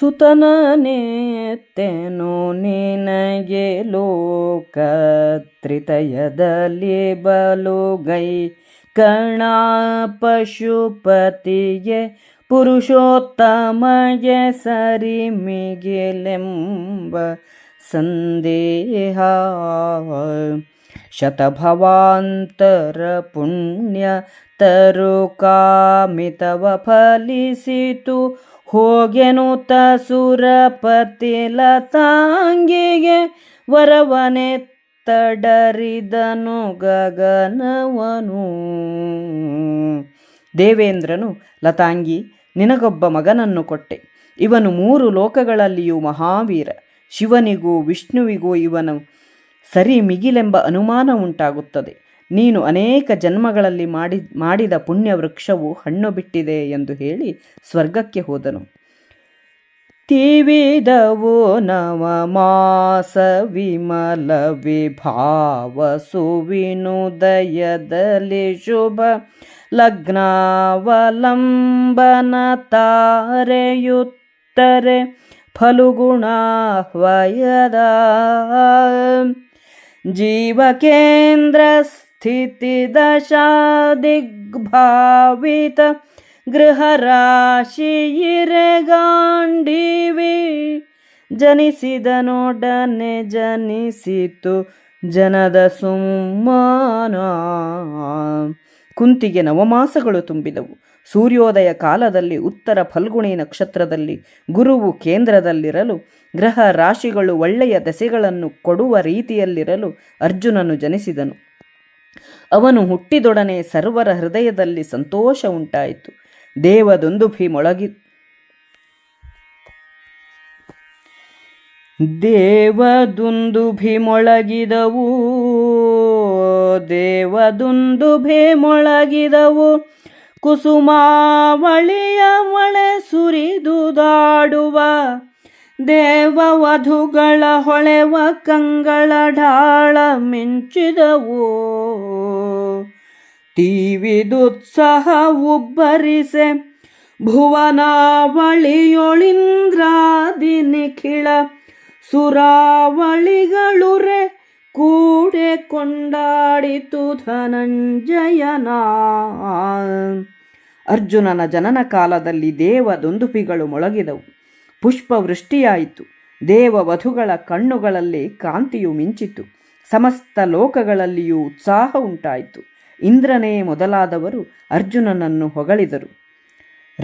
ಸುತನನೇತ್ತೆನು ನಿನಗೆ ಲೋಕತ್ರಿತಯದಲ್ಲಿ ಬಲುಗೈ. ಕಣ ಪಶುಪತಿಗೆ ಪುರುಷೋತ್ತಮಗೆ ಸರಿ ಮಿಗಿಲೆಂಬ ಸಂದೇಹ. ಶತಭವಾಂತರ ಪುಣ್ಯ ತರುಕಾಮಿತವ ಫಲಿಸಿತು ಹೋಗೆನುತ ಸುರಪತಿ ಲತಾಂಗಿಗೆ ವರವನೆ ತಡರಿದನು ಗಗನವನು. ದೇವೇಂದ್ರನು, ಲತಾಂಗಿ, ನಿನಗೊಬ್ಬ ಮಗನನ್ನು ಕೊಟ್ಟೆ. ಇವನು ಮೂರು ಲೋಕಗಳಲ್ಲಿಯೂ ಮಹಾವೀರ. ಶಿವನಿಗೂ ವಿಷ್ಣುವಿಗೂ ಇವನು ಸರಿ ಮಿಗಿಲೆಂಬ ಅನುಮಾನ ಉಂಟಾಗುತ್ತದೆ. ನೀನು ಅನೇಕ ಜನ್ಮಗಳಲ್ಲಿ ಮಾಡಿ, ಮಾಡಿದ ಪುಣ್ಯ ವೃಕ್ಷವು ಹಣ್ಣು ಬಿಟ್ಟಿದೆ ಎಂದು ಹೇಳಿ ಸ್ವರ್ಗಕ್ಕೆ ಹೋದನು. ತಿವಿದವೋ ನವ ಮಾಸ ವಿಮಲ ವಿಭಾವ ಸುವಿನುದಯದಲ್ಲಿ ಶುಭ ಲಗ್ನಾವಲಂಬನ ತಾರೆಯುತ್ತರೆ ಫಲುಗುಣಾಹ್ವಯದ ಜೀವಕೇಂದ್ರ ಸ್ಥಿತಿ ದಶಾ ದಿಗ್ಭಾವಿತ ಗೃಹರಾಶಿಯಿರೆಗಾಂಡಿವಿ ಜನಿಸಿದನೊಡನೆ ಜನಿಸಿತು ಜನದ ಸುಮ್ಮನ ಕುಂತಿಗೆ ನವಮಾಸಗಳು ತುಂಬಿದವು. ಸೂರ್ಯೋದಯ ಕಾಲದಲ್ಲಿ ಉತ್ತರ ಫಲ್ಗುಣಿ ನಕ್ಷತ್ರದಲ್ಲಿ ಗುರುವು ಕೇಂದ್ರದಲ್ಲಿರಲು, ಗ್ರಹ ರಾಶಿಗಳು ಒಳ್ಳೆಯ ದೆಸೆಗಳನ್ನು ಕೊಡುವ ರೀತಿಯಲ್ಲಿರಲು ಅರ್ಜುನನು ಜನಿಸಿದನು. ಅವನು ಹುಟ್ಟಿದೊಡನೆ ಸರ್ವರ ಹೃದಯದಲ್ಲಿ ಸಂತೋಷ ಉಂಟಾಯಿತು. ದೇವದೊಂದುಭಿ ಮೊಳಗಿ ದೇವದುಂದುಭಿ ಮೊಳಗಿದವು ದೇವದುಂದುಭಿ ಮೊಳಗಿದವು ಕುಸುಮಾವಳಿಯ ಮಳೆ ಸುರಿದುದಾಡುವ ದೇವವಧುಗಳ ಹೊಳೆವ ಕಂಗಳ ಢಾಳ ಮಿಂಚಿದವು. ತೀವಿದುತ್ಸಾಹ ಉಬ್ಬರಿಸೆ ಭುವನಾವಳಿಯೊಳಿಂದ್ರಾದಿ ನಿಖಿಳ ಸುರಾವಳಿಗಳುರೆ ಕೂಡೆ ಕೊಂಡಾಡಿತು ಧನಂಜಯನ. ಅರ್ಜುನನ ಜನನ ಕಾಲದಲ್ಲಿ ದೇವದೊಂದುಪಿಗಳು ಮೊಳಗಿದವು. ಪುಷ್ಪವೃಷ್ಟಿಯಾಯಿತು. ದೇವವಧುಗಳ ಕಣ್ಣುಗಳಲ್ಲಿ ಕಾಂತಿಯು ಮಿಂಚಿತು. ಸಮಸ್ತ ಲೋಕಗಳಲ್ಲಿಯೂ ಉತ್ಸಾಹ ಉಂಟಾಯಿತು. ಇಂದ್ರನೇ ಮೊದಲಾದವರು ಅರ್ಜುನನನ್ನು ಹೊಗಳಿದರು.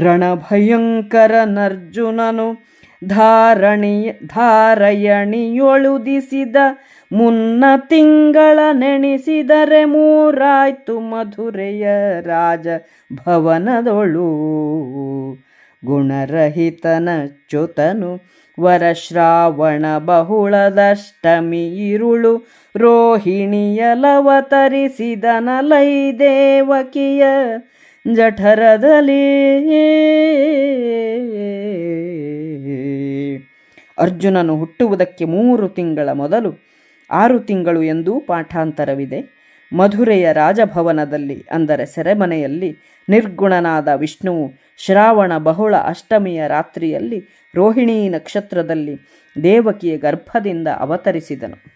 ರಣಭಯಂಕರನರ್ಜುನನು ಧಾರಣಿಯ ಧಾರಯಣಿಯೊಳುದಿಸಿದ ಮುನ್ನ ತಿಂಗಳ ನೆಣಿಸಿದರೆ ಮೂರಾಯ್ತು ಮಧುರೆಯ ರಾಜ ಭವನದೊಳು ಗುಣರಹಿತನ ಚ್ಯುತನು. ವರಶ್ರಾವಣ ಬಹುಳದಷ್ಟಮಿ ಇರುಳು. ರೋಹಿಣಿಯಲವತರಿಸಿದನಲೈ ದೇವಕಿಯ ಜಠರದಲ್ಲಿ ಅರ್ಜುನನು ಹುಟ್ಟುವುದಕ್ಕೆ ಮೂರು ತಿಂಗಳ ಮೊದಲು ಆರು ತಿಂಗಳು ಎಂದು ಪಾಠಾಂತರವಿದೆ. ಮಧುರೆಯ ರಾಜಭವನದಲ್ಲಿ, ಅಂದರೆ ಸೆರೆಮನೆಯಲ್ಲಿ, ನಿರ್ಗುಣನಾದ ವಿಷ್ಣುವು ಶ್ರಾವಣ ಬಹುಳ ಅಷ್ಟಮಿಯ ರಾತ್ರಿಯಲ್ಲಿ ರೋಹಿಣಿ ನಕ್ಷತ್ರದಲ್ಲಿ ದೇವಕಿಯ ಗರ್ಭದಿಂದ ಅವತರಿಸಿದನು.